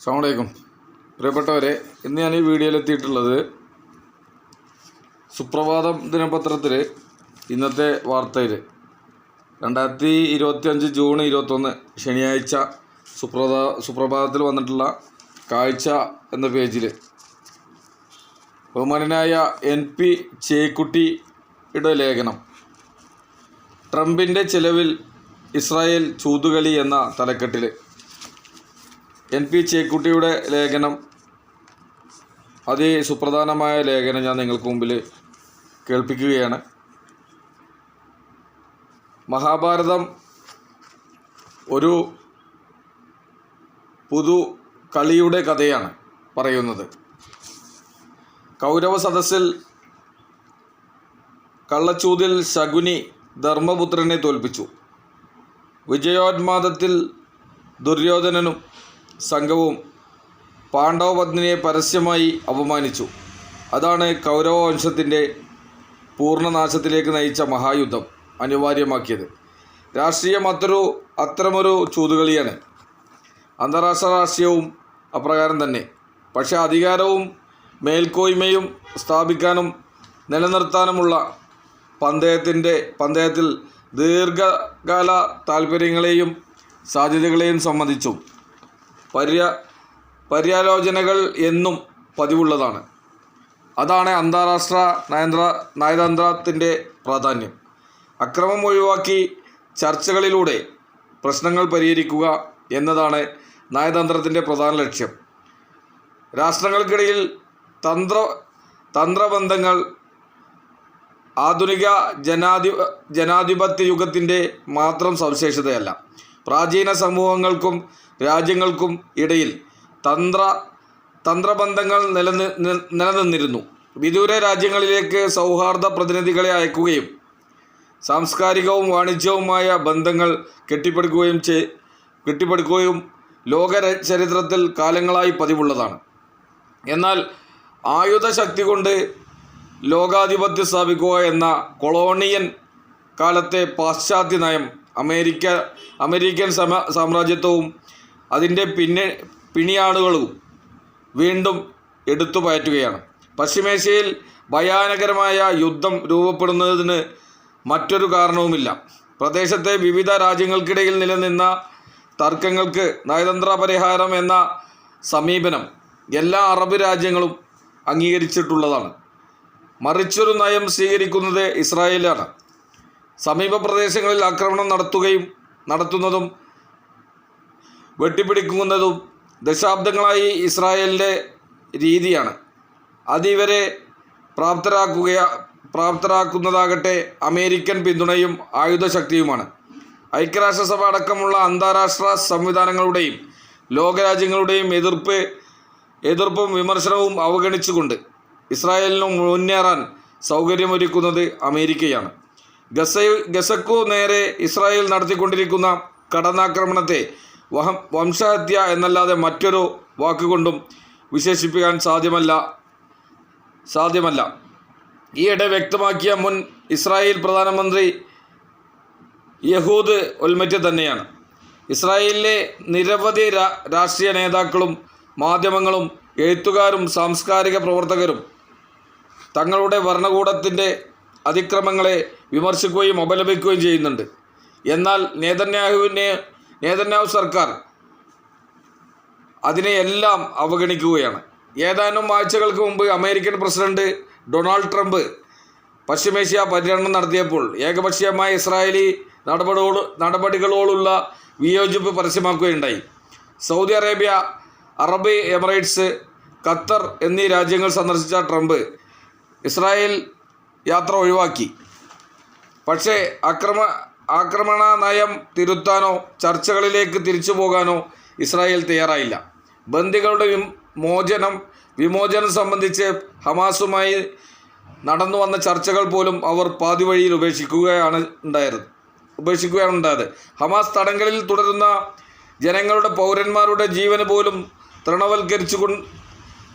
അസ്സാമലൈക്കും പ്രിയപ്പെട്ടവരെ ഇന്ന് ഞാൻ ഈ വീഡിയോയിൽ എത്തിയിട്ടുള്ളത് സുപ്രഭാതം ദിനപത്രത്തിൽ ഇന്നത്തെ വാർത്തയിൽ രണ്ടായിരത്തി ഇരുപത്തിയഞ്ച് ജൂൺ ഇരുപത്തൊന്ന് ശനിയാഴ്ച സുപ്രഭാ സുപ്രഭാതത്തിൽ വന്നിട്ടുള്ള കാഴ്ച എന്ന പേജിൽ ബഹുമാനനായ എൻ പി ചേക്കുട്ടിയുടെ ലേഖനം ട്രംപിന്റെ ചിലവിൽ ഇസ്രായേൽ ചൂതുകളി എന്ന തലക്കെട്ടിൽ എൻ പി ചേക്കുട്ടിയുടെ ലേഖനം. അതിസുപ്രധാനമായ ലേഖനം ഞാൻ നിങ്ങൾക്ക് മുമ്പിൽ കേൾപ്പിക്കുകയാണ്. മഹാഭാരതം ഒരു പുതു കളിയുടെ കഥയാണ് പറയുന്നത്. കൗരവ സദസ്സിൽ കള്ളച്ചൂതിൽ ശകുനി ധർമ്മപുത്രനെ തോൽപ്പിച്ചു. വിജയോന്മാദത്തിൽ ദുര്യോധനനും സംഘവും പാണ്ഡവപത്നിയെ പരസ്യമായി അപമാനിച്ചു. അതാണ് കൗരവവംശത്തിന്റെ പൂർണനാശത്തിലേക്ക് നയിച്ച മഹായുദ്ധം അനിവാര്യമാക്കിയത്. രാഷ്ട്രീയം അത്തൊരു അത്തരമൊരു ചൂതുകളിയാണ്. അന്താരാഷ്ട്ര രാഷ്ട്രീയവും അപ്രകാരം തന്നെ. പക്ഷേ അധികാരവും മേൽക്കോയ്മയും സ്ഥാപിക്കാനും നിലനിർത്താനുമുള്ള പന്തയത്തിന്റെ പന്തയത്തിൽ ദീർഘകാല താൽപ്പര്യങ്ങളെയും സാധ്യതകളെയും സംബന്ധിച്ചും പര്യ പര്യാലോചനകൾ എന്നും പതിവുള്ളതാണ്. അതാണ് അന്താരാഷ്ട്ര നയന്ത്ര നയതന്ത്രത്തിന്റെ പ്രാധാന്യം. അക്രമം ഒഴിവാക്കി ചർച്ചകളിലൂടെ പ്രശ്നങ്ങൾ പരിഹരിക്കുക എന്നതാണ് നയതന്ത്രത്തിന്റെ പ്രധാന ലക്ഷ്യം. രാഷ്ട്രങ്ങൾക്കിടയിൽ തന്ത്ര തന്ത്രബന്ധങ്ങൾ ആധുനിക ജനാധി ജനാധിപത്യ യുഗത്തിന്റെ മാത്രം സവിശേഷതയല്ല. പ്രാചീന സമൂഹങ്ങൾക്കും രാജ്യങ്ങൾക്കും ഇടയിൽ തന്ത്ര തന്ത്രബന്ധങ്ങൾ നിലനി നിലനിന്നിരുന്നു. വിദൂര രാജ്യങ്ങളിലേക്ക് സൗഹാർദ്ദ പ്രതിനിധികളെ അയക്കുകയും സാംസ്കാരികവും വാണിജ്യവുമായ ബന്ധങ്ങൾ കെട്ടിപ്പടുക്കുകയും ചെ കെട്ടിപ്പടുക്കുകയും ലോക ചരിത്രത്തിൽ കാലങ്ങളായി പതിവുള്ളതാണ്. എന്നാൽ ആയുധശക്തി കൊണ്ട് ലോകാധിപത്യം സ്ഥാപിക്കുക എന്ന കൊളോണിയൻ കാലത്തെ പാശ്ചാത്യ നയം അമേരിക്ക അമേരിക്കൻ സമ സാമ്രാജ്യത്വവും അതിന്റെ പിന്നെ പിണിയാളുകളും വീണ്ടും എടുത്തു പയറ്റുകയാണ്. പശ്ചിമേഷ്യയിൽ ഭയാനകരമായ യുദ്ധം രൂപപ്പെടുന്നതിന് മറ്റൊരു കാരണവുമില്ല. പ്രദേശത്തെ വിവിധ രാജ്യങ്ങൾക്കിടയിൽ നിലനിന്ന തർക്കങ്ങൾക്ക് നയതന്ത്ര പരിഹാരം എന്ന സമീപനം എല്ലാ അറബ് രാജ്യങ്ങളും അംഗീകരിച്ചിട്ടുള്ളതാണ്. മറിച്ചൊരു നയം സ്വീകരിക്കുന്നത് ഇസ്രായേലാണ്. സമീപ പ്രദേശങ്ങളിൽ ആക്രമണം നടത്തുകയും നടത്തുന്നതും വെട്ടിപ്പിടിക്കുന്നതും ദശാബ്ദങ്ങളായി ഇസ്രായേലിന്റെ രീതിയാണ്. അതിവരെ പ്രാപ്തരാക്കുക പ്രാപ്തരാക്കുന്നതാകട്ടെ അമേരിക്കൻ പിന്തുണയും ആയുധശക്തിയുമാണ്. ഐക്യരാഷ്ട്രസഭ അടക്കമുള്ള അന്താരാഷ്ട്ര സംവിധാനങ്ങളുടെയും ലോകരാജ്യങ്ങളുടെയും എതിർപ്പ് എതിർപ്പും വിമർശനവും അവഗണിച്ചുകൊണ്ട് ഇസ്രായേലിനും മുന്നേറാൻ സൗകര്യമൊരുക്കുന്നത് അമേരിക്കയാണ്. ഗസ ഗസക്കു നേരെ ഇസ്രായേൽ നടത്തിക്കൊണ്ടിരിക്കുന്ന കടന്നാക്രമണത്തെ വഹ വംശഹത്യ എന്നല്ലാതെ മറ്റൊരു വാക്കുകൊണ്ടും വിശേഷിപ്പിക്കാൻ സാധ്യമല്ല സാധ്യമല്ല. ഈയിടെ വ്യക്തമാക്കിയ മുൻ ഇസ്രായേൽ പ്രധാനമന്ത്രി യഹൂദ് ഒൽമറ്റ് തന്നെയാണ്. ഇസ്രായേലിലെ നിരവധി രാഷ്ട്രീയ നേതാക്കളും മാധ്യമങ്ങളും എഴുത്തുകാരും സാംസ്കാരിക പ്രവർത്തകരും തങ്ങളുടെ ഭരണകൂടത്തിന്റെ അതിക്രമങ്ങളെ വിമർശിക്കുകയും അപലപിക്കുകയും ചെയ്യുന്നുണ്ട്. എന്നാൽ നേതന്യാഹുവിനെ നേതന്യാഹു സർക്കാർ അതിനെയെല്ലാം അവഗണിക്കുകയാണ്. ഏതാനും ആഴ്ചകൾക്ക് മുമ്പ് അമേരിക്കൻ പ്രസിഡന്റ് ഡൊണാൾഡ് ട്രംപ് പശ്ചിമേഷ്യ പര്യടനം നടത്തിയപ്പോൾ ഏകപക്ഷീയമായ ഇസ്രായേലി നടപടികളോട് നടപടികളോടുള്ള വിയോജിപ്പ് പരസ്യമാക്കുകയുണ്ടായി. Saudi Arabia Arab Emirates Qatar എന്നീ രാജ്യങ്ങൾ സന്ദർശിച്ച ട്രംപ് ഇസ്രായേൽ യാത്ര ഒഴിവാക്കി. പക്ഷേ അക്രമ ആക്രമണ നയം തിരുത്താനോ ചർച്ചകളിലേക്ക് തിരിച്ചു പോകാനോ ഇസ്രായേൽ തയ്യാറായില്ല. ബന്ദികളുടെ മോചനം വിമോചനം സംബന്ധിച്ച് ഹമാസുമായി നടന്നു വന്ന ചർച്ചകൾ പോലും അവർ പാതി വഴിയിൽ ഉപേക്ഷിക്കുകയാണ് ഉണ്ടായത് ഉപേക്ഷിക്കുകയാണ് ഉണ്ടായത്. ഹമാസ് തടങ്കലിൽ തുടരുന്ന ജനങ്ങളുടെ പൗരന്മാരുടെ ജീവന് പോലും തൃണവൽക്കരിച്ചു തൃണവൽക്കരി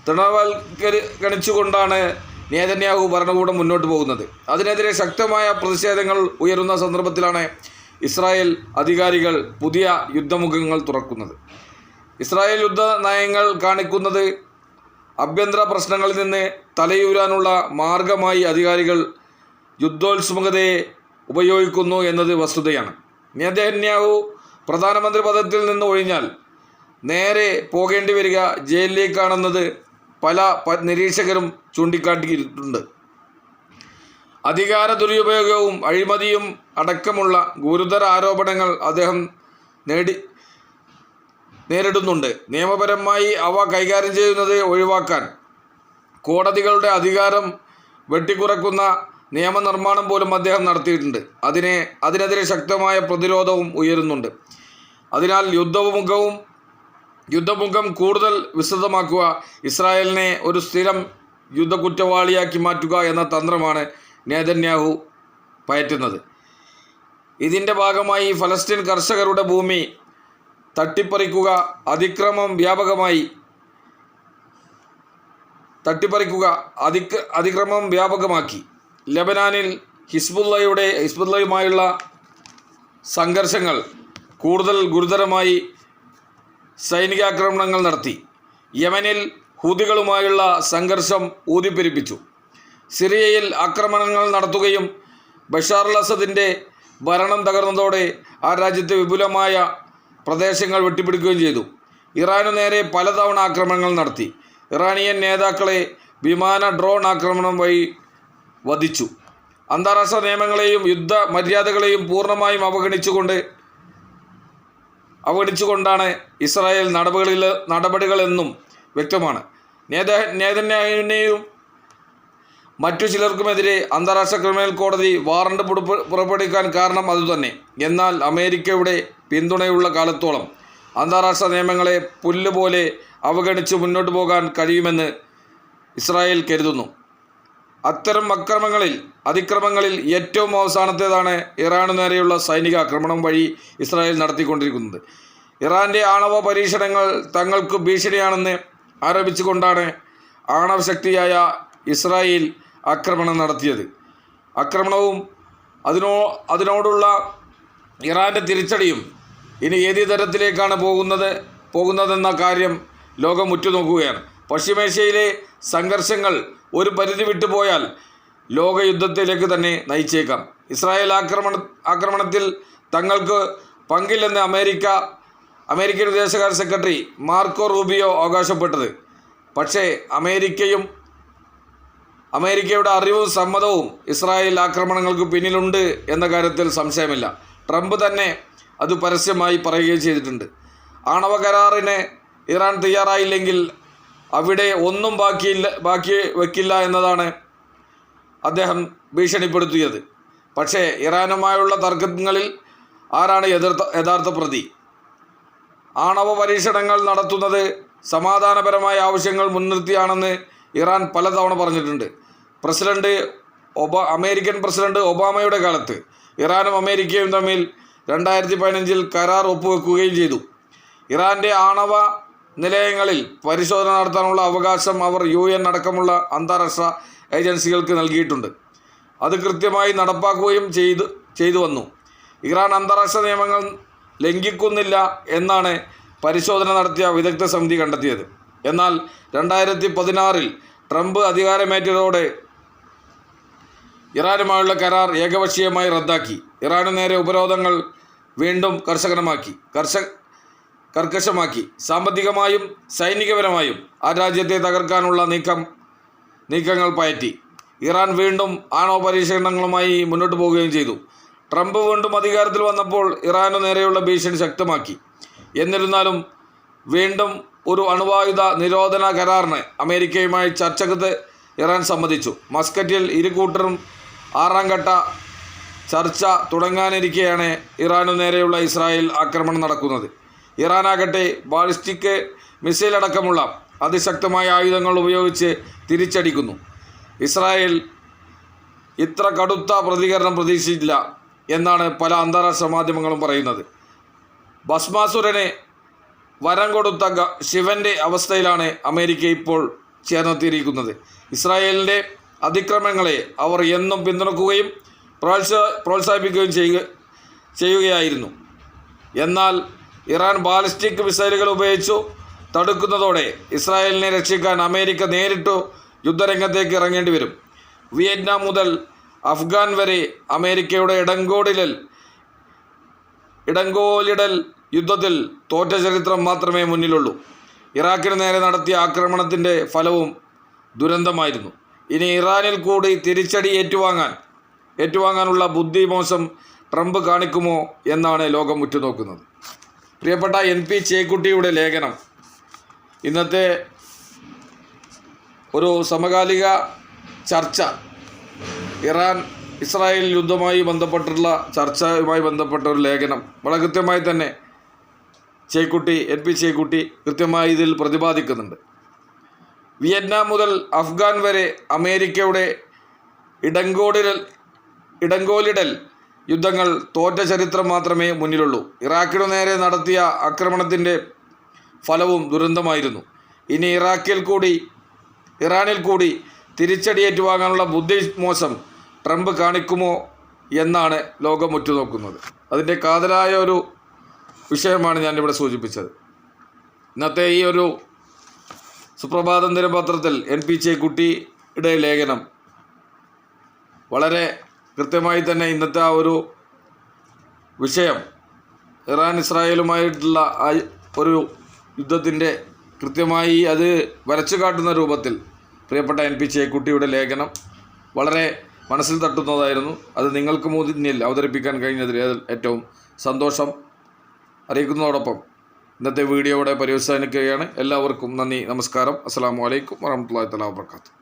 തൃണവൽക്കരിച്ചുകൊണ്ടാണ് നേതന്യാഹു ഭരണകൂടം മുന്നോട്ട് പോകുന്നത്. അതിനെതിരെ ശക്തമായ പ്രതിഷേധങ്ങൾ ഉയരുന്ന സന്ദർഭത്തിലാണ് ഇസ്രായേൽ അധികാരികൾ പുതിയ യുദ്ധമുഖങ്ങൾ തുറക്കുന്നത്. ഇസ്രായേൽ യുദ്ധ നയങ്ങൾ കാണിക്കുന്നത് ആഭ്യന്തര പ്രശ്നങ്ങളിൽ നിന്ന് തലയൂരാനുള്ള മാർഗമായി അധികാരികൾ യുദ്ധോത്സുമുഖതയെ ഉപയോഗിക്കുന്നു എന്നത് വസ്തുതയാണ്. നേതന്യാഹു പ്രധാനമന്ത്രി പദത്തിൽ നിന്ന് ഒഴിഞ്ഞാൽ നേരെ പോകേണ്ടി വരിക ജയിലിലേക്കാണെന്നത് പല നിരീക്ഷകരും ചൂണ്ടിക്കാട്ടിയിട്ടുണ്ട്. അധികാര ദുരുപയോഗവും അഴിമതിയും അടക്കമുള്ള ഗുരുതര ആരോപണങ്ങൾ അദ്ദേഹം നേടി നേരിടുന്നുണ്ട്. നിയമപരമായി അവ കൈകാര്യം ചെയ്യുന്നത് ഒഴിവാക്കാൻ കോടതികളുടെ അധികാരം വെട്ടിക്കുറക്കുന്ന നിയമനിർമ്മാണം പോലും അദ്ദേഹം നടത്തിയിട്ടുണ്ട്. അതിനെ അതിനെതിരെ ശക്തമായ പ്രതിരോധവും ഉയരുന്നുണ്ട്. അതിനാൽ യുദ്ധമുഖവും യുദ്ധമുഖം കൂടുതൽ വിശദമാക്കുക ഇസ്രായേലിനെ ഒരു സ്ഥിരം യുദ്ധ കുറ്റവാളിയാക്കി മാറ്റുക എന്ന തന്ത്രമാണ് നേതന്യാഹു പയറ്റുന്നത്. ഇതിന്റെ ഭാഗമായി ഫലസ്തീൻ കർഷകരുടെ ഭൂമി തട്ടിപ്പറിക്കുക അതിക്രമം വ്യാപകമായി തട്ടിപ്പറിക്കുക അതിക്ര അതിക്രമം വ്യാപകമാക്കി. ലബനാനിൽ ഹിസ്ബുല്ലയുടെ ഹിസ്ബുല്ലയുമായുള്ള സംഘർഷങ്ങൾ കൂടുതൽ ഗുരുതരമായി സൈനികാക്രമണങ്ങൾ നടത്തി. യമനിൽ ഹൂതികളുമായുള്ള സംഘർഷം ഊതിപ്പെരിപ്പിച്ചു. സിറിയയിൽ ആക്രമണങ്ങൾ നടത്തുകയും ബഷാർ അൽ അസദിന്റെ ഭരണം തകർന്നതോടെ ആ രാജ്യത്തെ വിപുലമായ പ്രദേശങ്ങൾ വെട്ടിപ്പിടിക്കുകയും ചെയ്തു. ഇറാനു നേരെ പലതവണ ആക്രമണങ്ങൾ നടത്തി. ഇറാനിയൻ നേതാക്കളെ വിമാന ഡ്രോൺ ആക്രമണം വഴി വധിച്ചു. അന്താരാഷ്ട്ര നിയമങ്ങളെയും യുദ്ധ മര്യാദകളെയും പൂർണമായും അവഗണിച്ചുകൊണ്ട് അവഗണിച്ചുകൊണ്ടാണ് ഇസ്രായേൽ നടപടികളിൽ നടപടികളെന്നും വ്യക്തമാണ്. നേത നേതന്യാഹുവിനെയും മറ്റു ചിലർക്കുമെതിരെ അന്താരാഷ്ട്ര ക്രിമിനൽ കോടതി വാറണ്ട് പുറപ്പെടുവിക്കാൻ കാരണം അതുതന്നെ. എന്നാൽ അമേരിക്കയുടെ പിന്തുണയുള്ള കാലത്തോളം അന്താരാഷ്ട്ര നിയമങ്ങളെ പുല്ലുപോലെ അവഗണിച്ച് മുന്നോട്ട് പോകാൻ കഴിയുമെന്ന് ഇസ്രായേൽ കരുതുന്നു. അത്തരം അക്രമങ്ങളിൽ അതിക്രമങ്ങളിൽ ഏറ്റവും അവസാനത്തേതാണ് ഇറാനു നേരെയുള്ള സൈനിക ആക്രമണം വഴി ഇസ്രായേൽ നടത്തിക്കൊണ്ടിരിക്കുന്നത്. ഇറാന്റെ ആണവ പരീക്ഷണങ്ങൾ തങ്ങൾക്ക് ഭീഷണിയാണെന്ന് ആരോപിച്ചുകൊണ്ടാണ് ആണവശക്തിയായ ഇസ്രായേൽ ആക്രമണം നടത്തിയത്. ആക്രമണവും അതിനോ അതിനോടുള്ള ഇറാന്റെ തിരിച്ചടിയും ഇനി ഏത് തരത്തിലേക്കാണ് പോകുന്നത് പോകുന്നതെന്ന കാര്യം ലോകം ഉറ്റുനോക്കുകയാണ്. പശ്ചിമേഷ്യയിലെ സംഘർഷങ്ങൾ ഒരു പരിധി വിട്ടുപോയാൽ ലോകയുദ്ധത്തിലേക്ക് തന്നെ നയിച്ചേക്കാം. ഇസ്രായേൽ ആക്രമണ ആക്രമണത്തിൽ തങ്ങൾക്ക് പങ്കില്ലെന്ന് അമേരിക്ക അമേരിക്കൻ വിദേശകാര്യ സെക്രട്ടറി മാർക്കോ റൂബിയോ അവകാശപ്പെട്ടത്. പക്ഷേ അമേരിക്കയും അമേരിക്കയുടെ അറിവും സമ്മതവും ഇസ്രായേൽ ആക്രമണങ്ങൾക്ക് പിന്നിലുണ്ട് എന്ന കാര്യത്തിൽ സംശയമില്ല. ട്രംപ് തന്നെ അത് പരസ്യമായി പറയുകയും ചെയ്തിട്ടുണ്ട്. ആണവ കരാറിന് ഇറാൻ തയ്യാറായില്ലെങ്കിൽ അവിടെ ഒന്നും ബാക്കിയില്ല ബാക്കി വയ്ക്കില്ല എന്നതാണ് അദ്ദേഹം ഭീഷണിപ്പെടുത്തിയത്. പക്ഷേ ഇറാനുമായുള്ള തർക്കങ്ങളിൽ ആരാണ് എതിർത്ത യഥാർത്ഥ പ്രതി? ആണവ പരീക്ഷണങ്ങൾ നടത്തുന്നത് സമാധാനപരമായ ആവശ്യങ്ങൾ മുൻനിർത്തിയാണെന്ന് ഇറാൻ പലതവണ പറഞ്ഞിട്ടുണ്ട്. പ്രസിഡന്റ് ഒബ അമേരിക്കൻ പ്രസിഡന്റ് ഒബാമയുടെ കാലത്ത് ഇറാനും അമേരിക്കയും തമ്മിൽ രണ്ടായിരത്തി പതിനഞ്ചിൽ കരാർ ഒപ്പുവെക്കുകയും ചെയ്തു. ഇറാന്റെ ആണവ നിലയങ്ങളിൽ പരിശോധന നടത്താനുള്ള അവകാശം അവർ യു എൻ അടക്കമുള്ള അന്താരാഷ്ട്ര ഏജൻസികൾക്ക് നൽകിയിട്ടുണ്ട്. അത് കൃത്യമായി നടപ്പാക്കുകയും ചെയ്തു ചെയ്തു വന്നു. ഇറാൻ അന്താരാഷ്ട്ര നിയമങ്ങൾ ലംഘിക്കുന്നില്ല എന്നാണ് പരിശോധന നടത്തിയ വിദഗ്ധ സമിതി കണ്ടെത്തിയത്. എന്നാൽ രണ്ടായിരത്തി പതിനാറിൽ ട്രംപ് അധികാരമേറ്റതോടെ ഇറാനുമായുള്ള കരാർ ഏകപക്ഷീയമായി റദ്ദാക്കി. ഇറാനു നേരെ ഉപരോധങ്ങൾ വീണ്ടും കർശനമാക്കി. കർഷക കർക്കശമാക്കി. സാമ്പത്തികമായും സൈനികപരമായും ആ രാജ്യത്തെ തകർക്കാനുള്ള നീക്കം നീക്കങ്ങൾ പയറ്റി. ഇറാൻ വീണ്ടും ആണവ പരീക്ഷണങ്ങളുമായി മുന്നോട്ട് പോവുകയും ചെയ്തു. ട്രംപ് വീണ്ടും അധികാരത്തിൽ വന്നപ്പോൾ ഇറാനു നേരെയുള്ള ഭീഷണി ശക്തമാക്കി. എന്നിരുന്നാലും വീണ്ടും ഒരു അണുവായുധ നിരോധന കരാറിന് അമേരിക്കയുമായി ചർച്ചകൾ ഇറാൻ സമ്മതിച്ചു. മസ്കറ്റിൽ ഇരു കൂട്ടരും ആറാം ഘട്ട ചർച്ച തുടങ്ങാനിരിക്കെയാണ് ഇറാനു നേരെയുള്ള ഇസ്രായേൽ ആക്രമണം നടക്കുന്നത്. ഇറാനാകട്ടെ ബാലിസ്റ്റിക് മിസൈൽ അടക്കമുള്ള അതിശക്തമായ ആയുധങ്ങൾ ഉപയോഗിച്ച് തിരിച്ചടിക്കുന്നു. ഇസ്രായേൽ ഇത്ര കടുത്ത പ്രതികരണം പ്രതീക്ഷിച്ചില്ല എന്നാണ് പല അന്താരാഷ്ട്ര മാധ്യമങ്ങളും പറയുന്നത്. ഭസ്മാസുരനെ വരം കൊടുത്ത ശിവന്റെ അവസ്ഥയിലാണ് അമേരിക്ക ഇപ്പോൾ ചേർന്നെത്തിയിരിക്കുന്നത്. ഇസ്രായേലിന്റെ അതിക്രമങ്ങളെ അവർ എന്നും പിന്തുണക്കുകയും പ്രോത്സാ പ്രോത്സാഹിപ്പിക്കുകയും ചെയ്യുക ചെയ്യുകയായിരുന്നു. എന്നാൽ ഇറാൻ ബാലിസ്റ്റിക് മിസൈലുകൾ ഉപയോഗിച്ചു. തടുക്കുന്നതോടെ ഇസ്രായേലിനെ രക്ഷിക്കാൻ അമേരിക്ക നേരിട്ടു യുദ്ധരംഗത്തേക്ക് ഇറങ്ങേണ്ടി വരും. വിയറ്റ്നാം മുതൽ അഫ്ഗാൻ വരെ അമേരിക്കയുടെ ഇടങ്കോടിലൽ ഇടങ്കോലിടൽ യുദ്ധത്തിൽ തോറ്റ ചരിത്രം മാത്രമേ മുന്നിലുള്ളൂ. ഇറാഖിന് നേരെ നടത്തിയ ആക്രമണത്തിന്റെ ഫലവും ദുരന്തമായിരുന്നു. ഇനി ഇറാനിൽ കൂടി തിരിച്ചടി ഏറ്റുവാങ്ങാൻ ഏറ്റുവാങ്ങാനുള്ള ബുദ്ധിമോശം ട്രംപ് കാണിക്കുമോ എന്നാണ് ലോകം ഉറ്റുനോക്കുന്നത്. പ്രിയപ്പെട്ട എൻ പി ചേക്കുട്ടിയുടെ ലേഖനം. ഇന്നത്തെ ഒരു സമകാലിക ചർച്ച ഇറാൻ ഇസ്രായേൽ യുദ്ധമായി ബന്ധപ്പെട്ടുള്ള ചർച്ചയുമായി ബന്ധപ്പെട്ട ഒരു ലേഖനം. വളരെ കൃത്യമായി തന്നെ ചേക്കുട്ടി എൻ പി ചേക്കുട്ടി കൃത്യമായി ഇതിൽ പ്രതിപാദിക്കുന്നുണ്ട്. വിയറ്റ്നാം മുതൽ അഫ്ഗാൻ വരെ അമേരിക്കയുടെ ഇടങ്കോടിടൽ ഇടങ്കോലിടൽ യുദ്ധങ്ങൾ തോറ്റ ചരിത്രം മാത്രമേ മുന്നിലുള്ളൂ. ഇറാഖിനു നേരെ നടത്തിയ ആക്രമണത്തിന്റെ ഫലവും ദുരന്തമായിരുന്നു. ഇനി ഇറാഖിൽ കൂടി ഇറാനിൽ കൂടി തിരിച്ചടി ഏറ്റുവാങ്ങാനുള്ള ബുദ്ധിമോശം ട്രംപ് കാണിക്കുമോ എന്നാണ് ലോകം ഉറ്റുനോക്കുന്നത്. അതിന്റെ കാതലായ ഒരു വിഷയമാണ് ഞാനിവിടെ സൂചിപ്പിച്ചത്. ഇന്നത്തെ ഈ ഒരു സുപ്രഭാതം ദിനപത്രത്തിൽ എൻ പി ചേക്കുട്ടിയുടെ ലേഖനം വളരെ കൃത്യമായി തന്നെ ഇന്നത്തെ ആ ഒരു വിഷയം ഇറാൻ ഇസ്രായേലുമായിട്ടുള്ള ആ ഒരു യുദ്ധത്തിന്റെ കൃത്യമായി അത് വരച്ചു കാട്ടുന്ന രൂപത്തിൽ പ്രിയപ്പെട്ട എൻ പി ചേക്കുട്ടിയുടെ ലേഖനം വളരെ മനസ്സിൽ തട്ടുന്നതായിരുന്നു. അത് നിങ്ങൾക്ക് മുന്നിൽ അവതരിപ്പിക്കാൻ കഴിഞ്ഞതിൽ ഏറ്റവും സന്തോഷം അറിയിക്കുന്നതോടൊപ്പം ഇന്നത്തെ വീഡിയോയുടെ പര്യവസാനിക്കുകയാണ് എല്ലാവർക്കും നന്ദി നമസ്കാരം. അസ്സാം വലൈക്കും വരഹമുല്ലാ തല വാബർക്കാത്തു